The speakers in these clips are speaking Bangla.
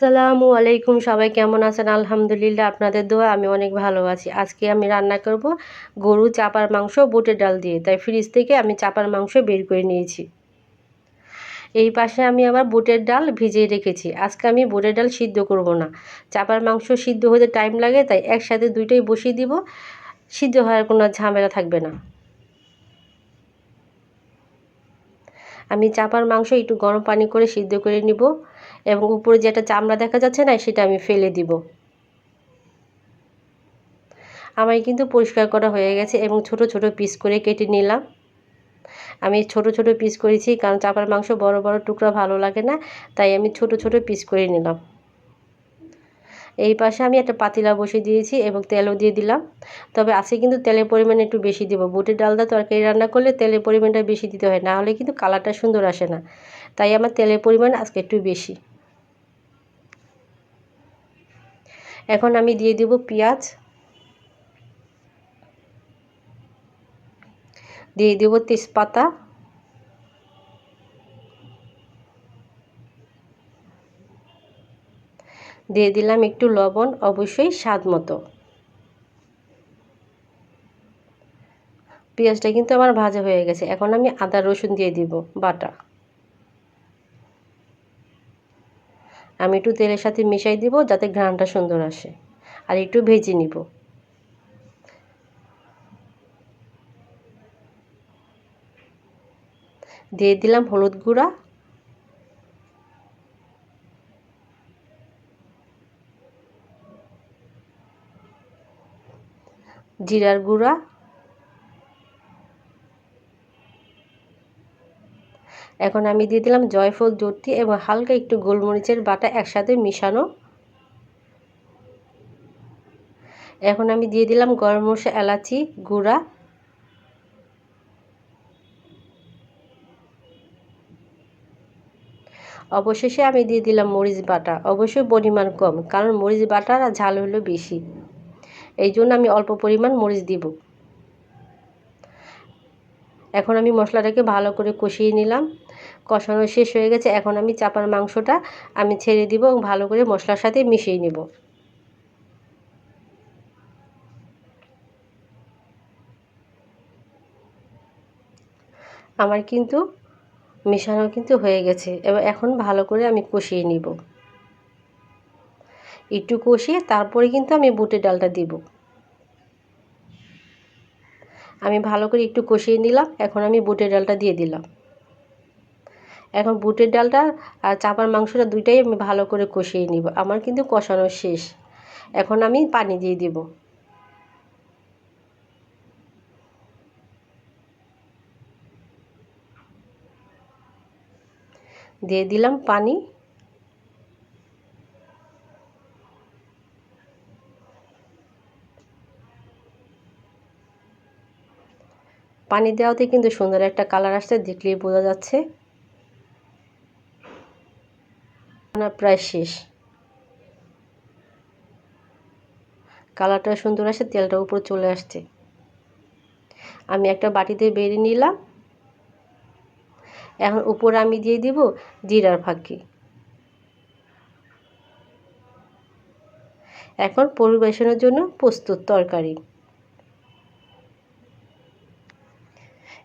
আসসালামু আলাইকুম, সবাই কেমন আছেন? আলহামদুলিল্লাহ আপনাদের দোয়া, আমি অনেক ভালো আছি। আজকে আমি রান্না করব গরু চাপার মাংস, বুটের ডাল দিয়ে। তাই ফ্রিজ থেকে আমি চাপার মাংস বের করে নিয়েছি। এই পাশে আমি আবার বুটের ডাল ভিজিয়ে রেখেছি। আজকে আমি বুটের ডাল সিদ্ধ করব না। চাপার মাংস সিদ্ধ হতে টাইম লাগে, তাই একসাথে দুইটাই বসিয়ে দিব। সিদ্ধ হওয়ার কোনো ঝামেলা থাকবে না। আমি চাপার মাংস একটু গরম পানি করে সিদ্ধ করে নিব এবং উপরে যেটা চামড়া দেখা যাচ্ছে না, সেটা আমি ফেলে দিব। আমার কিন্তু পরিষ্কার করা হয়ে গেছে এবং ছোট ছোট পিস করে কেটে নিলাম। আমি ছোট ছোট পিস করেছি কারণ চাপার মাংস বড় বড় টুকরা ভালো লাগে না, তাই আমি ছোট ছোট পিস করে নিলাম। এই পাশে আমি একটা পাতিলা বসিয়ে দিয়েছি এবং তেলও দিয়ে দিলাম। তবে আজকে কিন্তু তেলের পরিমাণ একটু বেশি দেবো। বুটের ডালদা তরকারি রান্না করলে তেলের পরিমাণটা বেশি দিতে হয়, না হলে কিন্তু কালারটা সুন্দর আসে না। তাই আমার তেলের পরিমাণ আজকে একটু বেশি। এখন আমি দিয়ে দেব পেঁয়াজ। দিয়ে দেব তেজপাতা। দিয়ে দিলাম একটু লবণ, অবশ্যই স্বাদ মতো। পেঁয়াজটা কিন্তু আমার ভাজা হয়ে গেছে। এখন আমি আদা, রসুন দিয়ে দিব, বাটা। আমি একটু তেলের সাথে মিশাই দিব, যাতে ঘ্রাণটা সুন্দর আসে। আর একটু ভেজে নিব। দিয়ে দিলাম হলুদ গুঁড়া জিরার গুঁড়া, এখন আমি দিয়ে দিলাম জয়ফল জর্তি এবং হালকা একটু গোলমরিচের বাটা একসাথে মিশানো। এখন আমি দিয়ে দিলাম গরম মশলা, এলাচি গুঁড়া। অবশেষে আমি দিয়ে দিলাম মরিচ বাটা। অবশ্যই পরিমাণ কম, কারণ মরিচ বাটার আর ঝাল হলো বেশি। এই জন্য আমি অল্প পরিমাণ মরিচ দিব। এখন আমি মশলাটাকে ভালো করে কষিয়ে নিলাম। কষানো শেষ হয়ে গেছে। এখন আমি চাপার মাংসটা আমি ছেড়ে দিব এবং ভালো করে মশলার সাথে মিশিয়ে নেব। আমার কিন্তু মেশানো কিন্তু হয়ে গেছে। এবার এখন ভালো করে আমি কষিয়ে নিব। একটু কষিয়ে তারপরে কিন্তু আমি বুটের ডালটা দিব। আমি ভালো করে একটু কষিয়ে নিলাম, এখন আমি বুটের ডালটা দিয়ে দিলাম। এখন বুটের ডালটা আর চাপার মাংসটা দুইটাই আমি ভালো করে কষিয়ে নিব, আমার কিন্তু কষানো শেষ। এখন আমি পানি দিয়ে দিব। দিয়ে দিলাম পানি। পানি দেওয়াতে কিন্তু সুন্দর একটা কালার আসছে, দেখলেই বোঝা যাচ্ছে। প্রায় শেষ। কালারটা সুন্দর আসে তেলটা উপর চলে আসছে। আমি একটা বাটিতে বেরিয়ে নিলাম। এখন উপরে আমি দিয়ে দিব জিরার ফাঁকি। এখন পরিবেশনের জন্য প্রস্তুত তরকারি।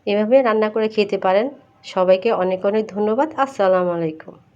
এভাবে রান্না করে খেতে পারেন। সবাইকে অনেক অনেক ধন্যবাদ। আসসালামু আলাইকুম।